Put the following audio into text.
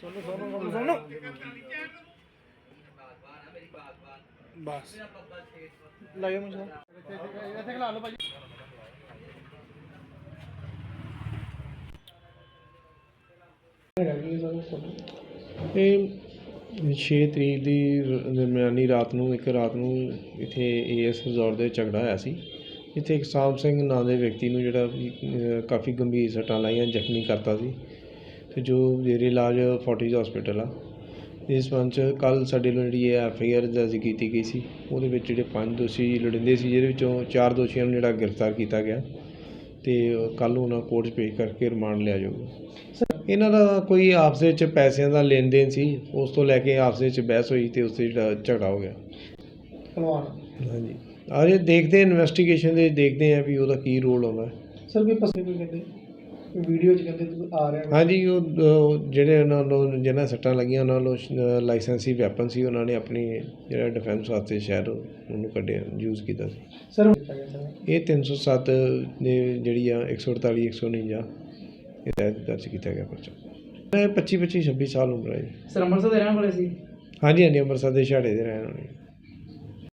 ਸੋਨੂ ਸੋਨੂ ਸੋਨੂ ਬਸ। ਲਾਇਓ ਮੈਨੂੰ ਇੱਥੇ ਖਲਾ ਲਓ ਭਾਜੀ ਇਹ 6 ਤਰੀਕ ਦੀ ਦਰਮਿਆਨੀ ਰਾਤ ਨੂੰ ਇੱਕ ਰਾਤ ਨੂੰ ਇੱਥੇ ਏਐਸ ਰਿਜ਼ੋਰਟ ਦੇ ਝਗੜਾ ਹੋਇਆ ਸੀ। ਇੱਥੇ ਇੱਕ ਸਾਮ ਸਿੰਘ ਨਾਂ ਦੇ ਵਿਅਕਤੀ ਨੂੰ ਜਿਹੜਾ ਕਾਫੀ ਗੰਭੀਰ ਸੱਟਾਂ ਲਾਈਆਂ ਜ਼ਖਮੀ ਕਰਤਾ ਸੀ। ਜੋ ਜ਼ੇਰੇ ਇਲਾਜ ਫੋਰਟਿਸ ਹਸਪੀਟਲ ਆ ਇਸ ਸੰਬੰਧ 'ਚ ਕੱਲ ਸਾਡੇ ਵੱਲੋਂ ਜਿਹੜੀ ਇਹ ਐਫ ਆਈ ਆਰ ਦਰਜ ਕੀਤੀ ਗਈ ਸੀ ਉਹਦੇ ਵਿੱਚ ਜਿਹੜੇ ਪੰਜ ਦੋਸ਼ੀ ਲੜਿੰਦੇ ਸੀ ਜਿਹਦੇ ਵਿੱਚੋਂ ਚਾਰ ਦੋਸ਼ੀਆਂ ਨੂੰ ਜਿਹੜਾ ਗ੍ਰਿਫਤਾਰ ਕੀਤਾ ਗਿਆ ਤੇ ਕੱਲ ਨੂੰ ਉਹਨਾਂ ਕੋਰਟ 'ਚ ਪੇਸ਼ ਕਰਕੇ ਰਿਮਾਂਡ ਲਿਆ ਜਾਊਗਾ। ਇਹਨਾਂ ਦਾ ਕੋਈ ਆਪਸ ਵਿੱਚ ਪੈਸਿਆਂ ਦਾ ਲੈਣ ਦੇਣ ਸੀ ਉਸ ਤੋਂ ਲੈ ਕੇ ਆਪਸ ਵਿੱਚ ਬਹਿਸ ਹੋਈ ਤੇ ਉਸ ਤੇ ਜਿਹੜਾ ਝਗੜਾ ਹੋ ਗਿਆ। ਹਾਂਜੀ। ਆਰੇ ਦੇਖਦੇ ਇਨਵੈਸਟੀਗੇਸ਼ਨ ਦੇ ਦੇਖਦੇ ਆ ਵੀ ਉਹਦਾ ਕੀ ਰੋਲ ਆਉਂਦਾ। ਸਰ ਕੋਈ ਪਸੇ ਕੋਈ ਕਹਿੰਦੇ ਵੀਡੀਓ ਚ ਕਹਿੰਦੇ ਤੁਸੀਂ ਆ ਰਹੇ ਹੋ ਹਾਂਜੀ ਉਹ ਉਹ ਜਿਹੜੇ ਉਹਨਾਂ ਨੂੰ ਜਿਹਨਾਂ ਸੱਟਾਂ ਲੱਗੀਆਂ ਉਹਨਾਂ ਨੂੰ ਲਾਇਸੈਂਸੀ ਵੈਪਨ ਸੀ ਉਹਨਾਂ ਨੇ ਆਪਣੀ ਜਿਹੜਾ ਡਿਫੈਂਸ ਵਾਸਤੇ ਸ਼ਾਇਦ ਉਹਨੂੰ ਕੱਢਿਆ ਯੂਜ਼ ਕੀਤਾ ਸੀ। ਸਰ ਇਹ 307 ਦੇ ਜਿਹੜੀ ਆ 148 149 ਇਹ ਤਹਿਤ ਦਰਜ ਕੀਤਾ ਗਿਆ ਪਰਚਾ। ਇਹ 25 25 26 ਸਾਲ ਉਮਰ ਹੈ ਜੀ। ਸਰ ਅੰਮ੍ਰਿਤਸਰ ਦੇ ਰਹਿਣ ਵਾਲੇ ਸੀ? ਹਾਂਜੀ ਹਾਂਜੀ ਅੰਮ੍ਰਿਤਸਰ ਦੇ ਛਾੜੇ ਦੇ ਰਹਿਣ ਵਾਲੇ।